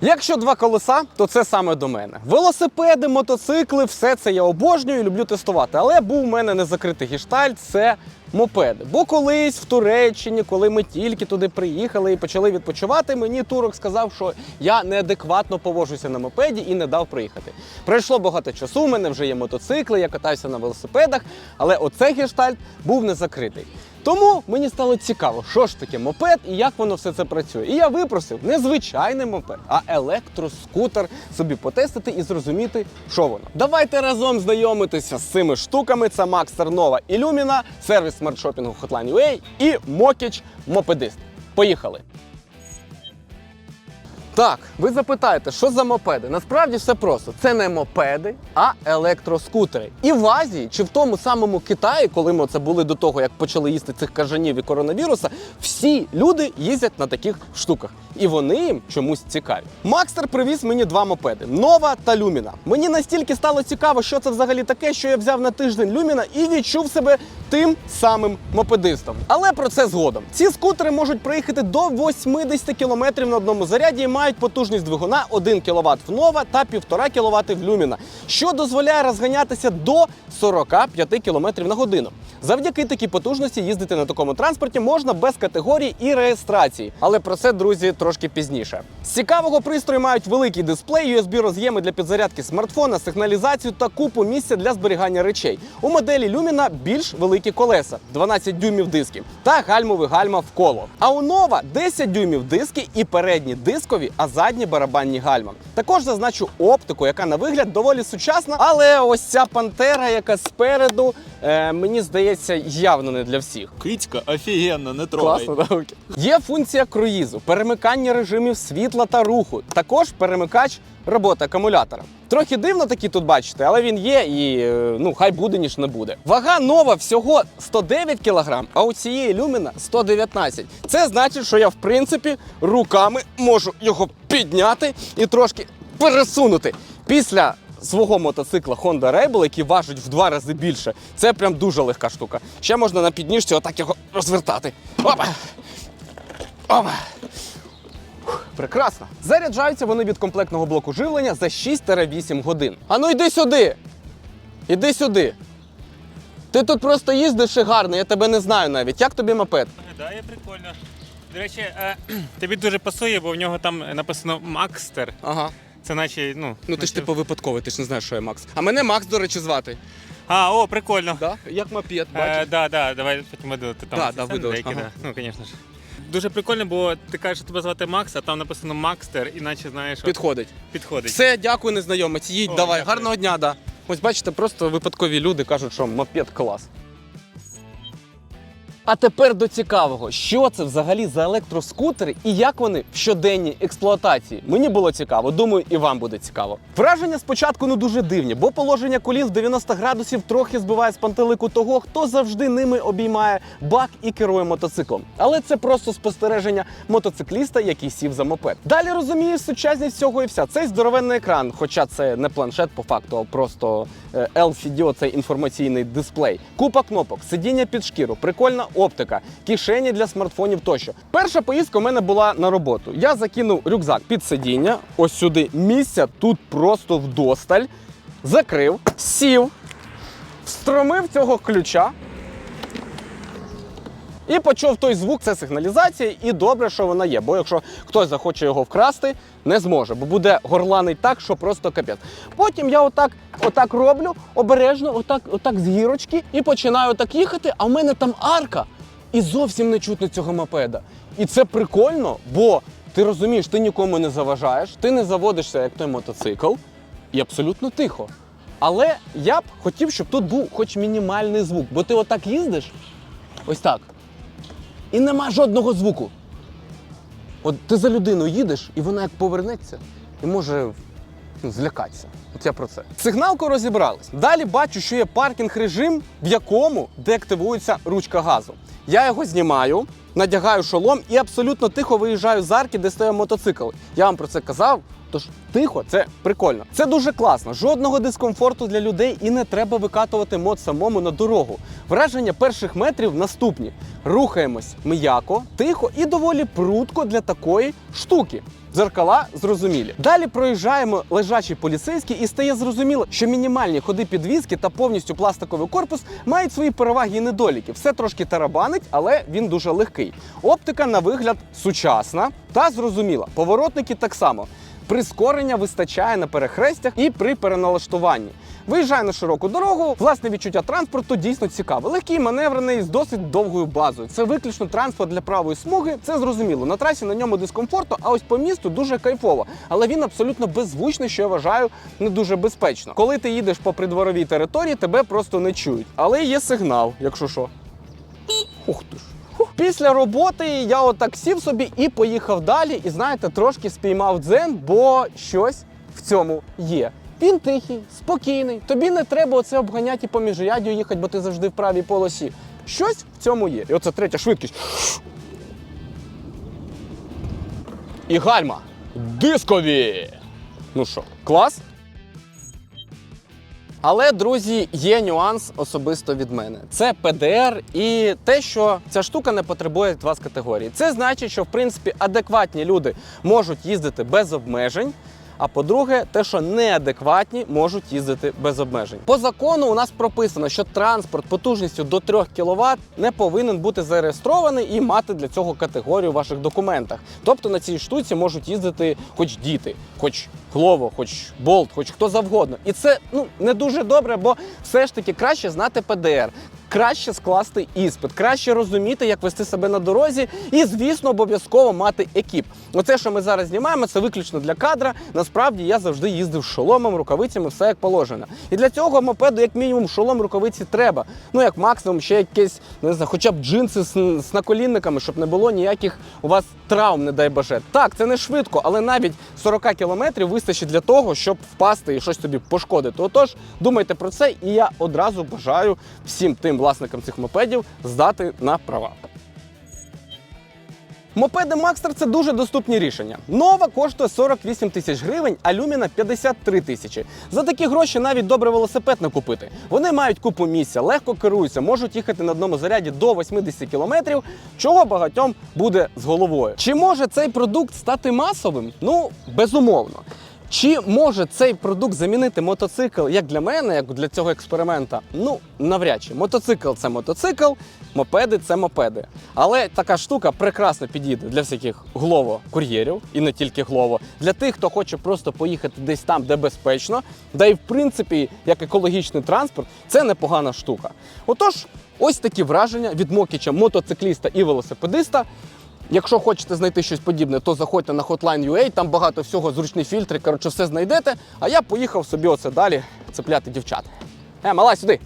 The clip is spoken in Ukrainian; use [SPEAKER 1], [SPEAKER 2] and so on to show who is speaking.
[SPEAKER 1] Якщо два колеса, то це саме до мене. Велосипеди, мотоцикли, все це я обожнюю і люблю тестувати. Але був у мене незакритий гештальт це мопеди. Бо колись в Туреччині, коли ми тільки туди приїхали і почали відпочивати, мені турок сказав, що я неадекватно поводжуся на мопеді і не дав приїхати. Пройшло багато часу, у мене вже є мотоцикли, я катаюся на велосипедах, але оцей гештальт був не закритий. Тому мені стало цікаво, що ж таке мопед і як воно все це працює. І я випросив не звичайний мопед, а електроскутер собі потестити і зрозуміти, що воно. Давайте разом знайомитися з цими штуками. Це Макс Тернова Ілюміна, сервіс смарт-шопінгу Hotline.ua і Мокіч Мопедист. Поїхали! Так, ви запитаєте, що за мопеди? Насправді все просто. Це не мопеди, а електроскутери. І в Азії, чи в тому самому Китаї, коли ми це були до того, як почали їсти цих кажанів і коронавіруса, всі люди їздять на таких штуках. І вони їм чомусь цікаві. Макстер привіз мені два мопеди Нова та Люміна. Мені настільки стало цікаво, що це взагалі таке, що я взяв на тиждень Люміна і відчув себе тим самим мопедистом. Але про це згодом. Ці скутери можуть проїхати до 80 км на одному заряді і мають потужність двигуна 1 кВт в Нова та 1,5 кВт в Люміна, що дозволяє розганятися до 45 км на годину. Завдяки такій потужності їздити на такому транспорті можна без категорії і реєстрації. Але про це, друзі, трошки пізніше. З цікавого пристрою мають великий дисплей, USB роз'єми для підзарядки смартфона, сигналізацію та купу місця для зберігання речей. У моделі Lumina більш великі колеса, 12 дюймів дисків та гальмовий гальма в коло. А у Nova 10 дюймів диски і передні дискові, а задні барабанні гальма. Також зазначу оптику, яка на вигляд доволі сучасна, але ось ця пантера, яка спереду, е, мені здається, явно не для всіх.
[SPEAKER 2] Кицька офігенно, не трогай.
[SPEAKER 1] Класно, так? Є функція круїзу, перемикання режимів світла та руху. Також перемикач роботи акумулятора. Трохи дивно такі тут бачите, але він є і е, ну хай буде, ніж не буде. Вага нова всього 109 кг, а у цієї люміна 119. Це значить, що я в принципі руками можу його підняти і трошки пересунути. Після свого мотоцикла Honda Rebel, який важить в два рази більше, це прям дуже легка штука. Ще можна на підніжці отак його розвертати. Опа! Опа! Прекрасно. Заряджаються вони від комплектного блоку живлення за 6-8 годин. А ну йди сюди! Іди сюди. Ти тут просто їздиш і гарно, я тебе не знаю навіть. Як тобі мопед?
[SPEAKER 3] Виглядає прикольно. До речі, е, тобі дуже пасує, бо в нього там написано Макстер.
[SPEAKER 1] Ага.
[SPEAKER 3] Це наче, ну.
[SPEAKER 1] Ну ти ж
[SPEAKER 3] наче-
[SPEAKER 1] типу випадковий, ти ж не знаєш, що я Макс. А мене Макс, до речі, звати.
[SPEAKER 3] А, о, прикольно.
[SPEAKER 1] Да? Як мопед,
[SPEAKER 3] Е,
[SPEAKER 1] бачиш?
[SPEAKER 3] да, да, давай потім видалити там.
[SPEAKER 1] Да,
[SPEAKER 3] ці
[SPEAKER 1] да,
[SPEAKER 3] сцени
[SPEAKER 1] видалиш,
[SPEAKER 3] деякі,
[SPEAKER 1] ага.
[SPEAKER 3] да. Ну, звісно ж. Дуже прикольно, бо ти кажеш, що тебе звати Макс, а там написано Макстер, іначе знаєш, от,
[SPEAKER 1] Підходить.
[SPEAKER 3] підходить.
[SPEAKER 1] Все, дякую, незнайомець. Їдь,
[SPEAKER 3] О,
[SPEAKER 1] давай.
[SPEAKER 3] дякую.
[SPEAKER 1] Гарного дня, да. Ось бачите, просто випадкові люди кажуть, що мопед клас. А тепер до цікавого, що це взагалі за електроскутери і як вони в щоденній експлуатації. Мені було цікаво, думаю, і вам буде цікаво. Враження спочатку не дуже дивні, бо положення колін в 90 градусів трохи збиває з пантелику того, хто завжди ними обіймає бак і керує мотоциклом. Але це просто спостереження мотоцикліста, який сів за мопед. Далі розумієш сучасність всього і вся. Цей здоровенний екран, хоча це не планшет по факту, а просто е, LCD, оцей інформаційний дисплей. Купа кнопок, сидіння під шкіру, прикольна оптика, кишені для смартфонів тощо. Перша поїздка у мене була на роботу. Я закинув рюкзак під сидіння, ось сюди місця тут просто вдосталь, закрив, сів, встромив цього ключа. І почув той звук, це сигналізація, і добре, що вона є. Бо якщо хтось захоче його вкрасти, не зможе, бо буде горланий так, що просто капець. Потім я отак, отак роблю, обережно, отак, отак з гірочки, і починаю так їхати, а в мене там арка, і зовсім не чутно цього мопеда. І це прикольно, бо ти розумієш, ти нікому не заважаєш, ти не заводишся як той мотоцикл, і абсолютно тихо. Але я б хотів, щоб тут був хоч мінімальний звук, бо ти отак їздиш, ось так. І нема жодного звуку. От ти за людиною їдеш, і вона як повернеться, і може ну, злякатися. От я про це. Сигналку розібрались. Далі бачу, що є паркінг режим, в якому деактивується ручка газу. Я його знімаю, надягаю шолом і абсолютно тихо виїжджаю з арки, де стояв мотоцикл. Я вам про це казав, Тож тихо, це прикольно. Це дуже класно. Жодного дискомфорту для людей і не треба викатувати мод самому на дорогу. Враження перших метрів наступні: рухаємось м'яко, тихо і доволі прудко для такої штуки. Дзеркала зрозумілі. Далі проїжджаємо лежачий поліцейський і стає зрозуміло, що мінімальні ходи підвізки та повністю пластиковий корпус мають свої переваги і недоліки. Все трошки тарабанить, але він дуже легкий. Оптика на вигляд сучасна та зрозуміла. Поворотники так само. Прискорення вистачає на перехрестях і при переналаштуванні. Виїжджає на широку дорогу. Власне відчуття транспорту дійсно цікаве. Легкий, маневрений з досить довгою базою. Це виключно транспорт для правої смуги. Це зрозуміло. На трасі на ньому дискомфортно, а ось по місту дуже кайфово. Але він абсолютно беззвучний, що я вважаю не дуже безпечно. Коли ти їдеш по придворовій території, тебе просто не чують. Але є сигнал, якщо що. Ух ти ж. Після роботи я отак сів собі і поїхав далі. І знаєте, трошки спіймав дзен, бо щось в цьому є. Він тихий, спокійний. Тобі не треба оце обганяти і по міжрядю їхати, бо ти завжди в правій полосі. Щось в цьому є. І оце третя швидкість. І гальма. Дискові. Ну що, клас? Але, друзі, є нюанс особисто від мене. Це ПДР і те, що ця штука не потребує від вас категорії. Це значить, що в принципі адекватні люди можуть їздити без обмежень. А по-друге, те, що неадекватні можуть їздити без обмежень. По закону у нас прописано, що транспорт потужністю до 3 кВт не повинен бути зареєстрований і мати для цього категорію в ваших документах. Тобто на цій штуці можуть їздити хоч діти, хоч Глово, хоч болт, хоч хто завгодно. І це ну не дуже добре, бо все ж таки краще знати ПДР. Краще скласти іспит, краще розуміти, як вести себе на дорозі, і, звісно, обов'язково мати екіп. Оце, що ми зараз знімаємо, це виключно для кадра. Насправді я завжди їздив шоломом, рукавицями, все як положено. І для цього мопеду, як мінімум, шолом рукавиці треба. Ну, як максимум, ще якесь, не знаю, хоча б джинси з, з наколінниками, щоб не було ніяких у вас травм, не дай боже. Так, це не швидко, але навіть 40 кілометрів вистачить для того, щоб впасти і щось тобі пошкодити. Отож, думайте про це, і я одразу бажаю всім тим власникам цих мопедів здати на права. Мопеди Макстер це дуже доступні рішення. Нова коштує 48 тисяч гривень, а люміна 53 тисячі. За такі гроші навіть добре велосипед не купити. Вони мають купу місця, легко керуються, можуть їхати на одному заряді до 80 кілометрів, чого багатьом буде з головою. Чи може цей продукт стати масовим? Ну, безумовно. Чи може цей продукт замінити мотоцикл як для мене, як для цього експеримента? Ну, навряд чи. Мотоцикл це мотоцикл, мопеди це мопеди. Але така штука прекрасно підійде для всяких глово-кур'єрів і не тільки глово, для тих, хто хоче просто поїхати десь там, де безпечно. Да і в принципі, як екологічний транспорт, це непогана штука. Отож, ось такі враження від Мокіча, мотоцикліста і велосипедиста. Якщо хочете знайти щось подібне, то заходьте на Hotline.ua, там багато всього, зручні фільтри, коротше, все знайдете. А я поїхав собі оце далі цепляти дівчат. Е, мала, сюди.